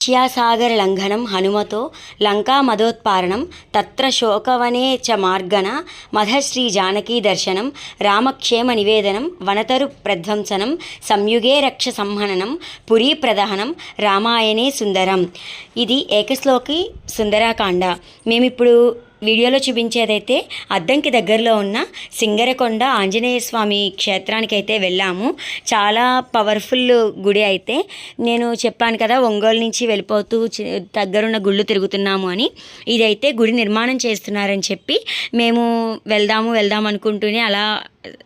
లంఘనం హనుమతో లంకా మదోత్పారణం తత్ర శోకవనే చ మార్గన మధశ్రీ జానకీ దర్శనం రామక్షేమ నివేదనం వనతరు ప్రధ్వంసనం సంయుగే రక్ష సంహననం పురీ ప్రదహనం రామాయణే సుందరం. ఇది ఏకశ్లోకి సుందరాకాండ. మేమిప్పుడు వీడియోలో చూపించేదైతే అద్దంకి దగ్గరలో ఉన్న సింగరకొండ ఆంజనేయ స్వామి క్షేత్రానికి అయితే వెళ్ళాము. చాలా పవర్ఫుల్ గుడి అయితే. నేను చెప్పాను కదా ఒంగోలు నుంచి వెళ్ళిపోతూ దగ్గరున్న గుళ్ళు తిరుగుతున్నాము అని. ఇదైతే గుడి నిర్మాణం చేస్తున్నారని చెప్పి మేము వెళ్దాము వెళ్దాం అనుకుంటూనే అలా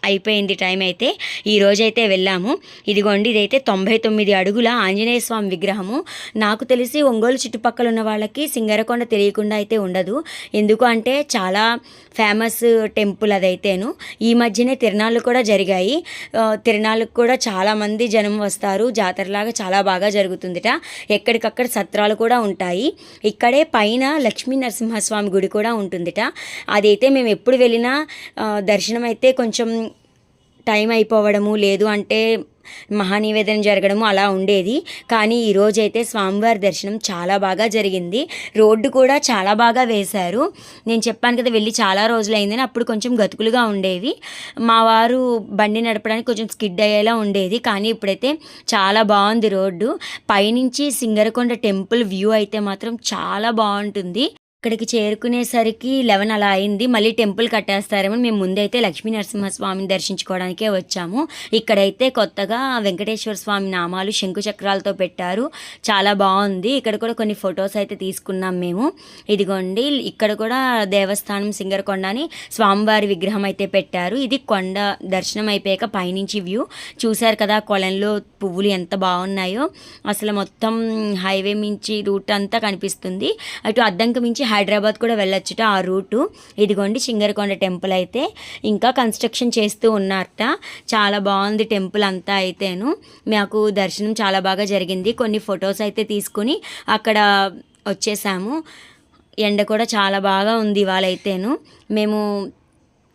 అయిపోయింది టైం అయితే. ఈ రోజైతే వెళ్ళాము. ఇదిగోండి ఇదైతే తొంభై తొమ్మిది అడుగుల ఆంజనేయ స్వామి విగ్రహము. నాకు తెలిసి ఒంగోలు చుట్టుపక్కల ఉన్న వాళ్ళకి సింగరకొండ తెలియకుండా అయితే ఉండదు. ఎందుకు అంటే చాలా ఫేమస్ టెంపుల్ అదైతేను. ఈ మధ్యనే తిరణాలు కూడా జరిగాయి. తిరణాలకు కూడా చాలామంది జనం వస్తారు. జాతరలాగా చాలా బాగా జరుగుతుందిట. ఎక్కడికక్కడ సత్రాలు కూడా ఉంటాయి. ఇక్కడే పైన లక్ష్మీ నరసింహస్వామి గుడి కూడా ఉంటుందిట. అదైతే మేము ఎప్పుడు వెళ్ళినా దర్శనం అయితే కొంచెం టైం అయిపోవడము లేదు అంటే మహానివేదన జరగడము అలా ఉండేది. కానీ ఈరోజైతే స్వామివారి దర్శనం చాలా బాగా జరిగింది. రోడ్డు కూడా చాలా బాగా వేశారు. నేను చెప్పాను కదా వెళ్ళి చాలా రోజులైందని అప్పుడు కొంచెం గతుకులుగా ఉండేవి. మా వారు బండి నడపడానికి కొంచెం స్కిడ్ అయ్యేలా ఉండేది. కానీ ఇప్పుడైతే చాలా బాగుంది రోడ్డు. పైనుంచి సింగరకొండ టెంపుల్ వ్యూ అయితే మాత్రం చాలా బాగుంటుంది. ఇక్కడికి చేరుకునేసరికి లెవెన్ అలా అయింది. మళ్ళీ టెంపుల్ కట్టేస్తారేమో. మేము ముందైతే లక్ష్మీ నరసింహస్వామిని దర్శించుకోవడానికే వచ్చాము. ఇక్కడైతే కొత్తగా వెంకటేశ్వర స్వామి నామాలు శంకు చక్రాలతో పెట్టారు. చాలా బాగుంది. ఇక్కడ కూడా కొన్ని ఫొటోస్ అయితే తీసుకున్నాం మేము. ఇదిగోండి ఇక్కడ కూడా దేవస్థానం సింగరకొండ అని స్వామివారి విగ్రహం అయితే పెట్టారు. ఇది కొండ దర్శనం అయిపోయాక పైనుంచి వ్యూ. చూశారు కదా కొలంలో పువ్వులు ఎంత బాగున్నాయో. అసలు మొత్తం హైవే మించి రూట్ అంతా కనిపిస్తుంది. అటు అద్దంకి మించి హైదరాబాద్ కూడా వెళ్ళొచ్చుట ఆ రూటు. ఇదిగోండి సింగరకొండ టెంపుల్ అయితే ఇంకా కన్స్ట్రక్షన్ చేస్తూ ఉన్నారట. చాలా బాగుంది టెంపుల్ అంతా అయితేను. మాకు దర్శనం చాలా బాగా జరిగింది. కొన్ని ఫొటోస్ అయితే తీసుకుని అక్కడ వచ్చేసాము. ఎండ కూడా చాలా బాగా ఉంది ఇవాళ అయితేను మేము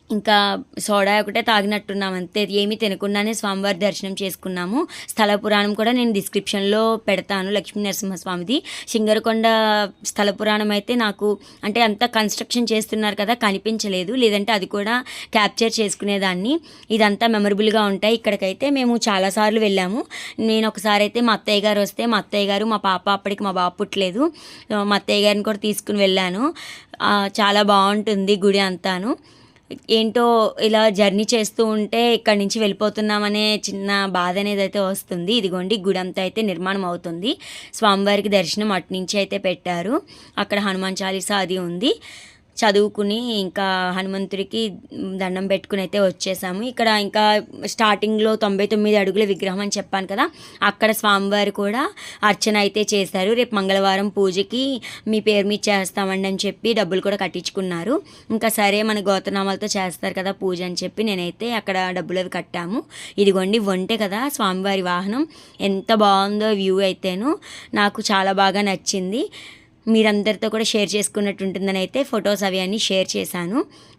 ఇంకా సోడా ఒకటే తాగినట్టున్నాం అంతే. ఏమీ తినకుండానే స్వామివారి దర్శనం చేసుకున్నాము. స్థల పురాణం కూడా నేను డిస్క్రిప్షన్లో పెడతాను లక్ష్మీ నరసింహస్వామిది. సింగరకొండ స్థల పురాణం అయితే నాకు అంటే అంతా కన్స్ట్రక్షన్ చేస్తున్నారు కదా కనిపించలేదు. లేదంటే అది కూడా క్యాప్చర్ చేసుకునేదాన్ని. ఇదంతా మెమరబుల్గా ఉంటాయి. ఇక్కడికైతే మేము చాలాసార్లు వెళ్ళాము. నేను ఒకసారి అయితే మా అత్తయ్య గారు వస్తే మా అత్తయ్య గారు మా పాప అప్పటికి మా బాబు పుట్టలేదు. మా అత్తయ్య గారిని కూడా తీసుకుని వెళ్ళాను. చాలా బాగుంటుంది గుడి అంతాను. ఏంటో ఇలా జర్నీ చేస్తూ ఉంటే ఇక్కడి నుంచి వెళ్ళిపోతున్నామనే చిన్న బాధ అనేది అయితే వస్తుంది. ఇదిగోండి గుడి అంతా అయితే నిర్మాణం అవుతుంది. స్వామివారికి దర్శనం అటు నుంచి అయితే పెట్టారు. అక్కడ హనుమాన్ చాలీసా అది ఉంది. చదువుకుని ఇంకా హనుమంతుడికి దండం పెట్టుకుని అయితే వచ్చేసాము. ఇక్కడ ఇంకా స్టార్టింగ్లో తొంభై తొమ్మిది అడుగుల విగ్రహం అని చెప్పాను కదా అక్కడ స్వామివారు కూడా అర్చన అయితే చేశారు. రేపు మంగళవారం పూజకి మీ పేరు మీద చేస్తామండి అని చెప్పి డబ్బులు కూడా కట్టించుకున్నారు. ఇంకా సరే మన గోతనామాలతో చేస్తారు కదా పూజ అని చెప్పి నేనైతే అక్కడ డబ్బులు అవి కట్టాము. ఇదిగోండి వంటే కదా స్వామివారి వాహనం. ఎంత బాగుందో వ్యూ అయితేను. నాకు చాలా బాగా నచ్చింది. మీరందరితో కూడా షేర్ చేసుకున్నట్టు ఉంటుందని అయితే ఫొటోస్ అవి అన్నీ షేర్ చేశాను.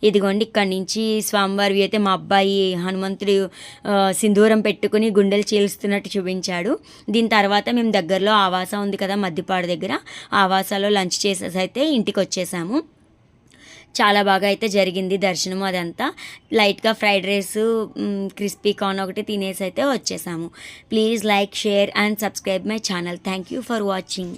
ఇదిగోండి ఇక్కడి నుంచి స్వామివారి అయితే మా అబ్బాయి హనుమంతుడు సింధూరం పెట్టుకుని గుండెలు చీల్స్తున్నట్టు చూపించాడు. దీని తర్వాత మేము దగ్గరలో ఆవాస ఉంది కదా మద్దిపాడు దగ్గర. ఆవాసాలో లంచ్ చేసేసి అయితే ఇంటికి వచ్చేసాము చాలా బాగా అయితే జరిగింది దర్శనం అదంతా. లైట్గా ఫ్రైడ్ రైస్ క్రిస్పీ కార్న్ ఒకటి తినేసి అయితే వచ్చేసాము. Please like share and subscribe my channel. Thank you for watching.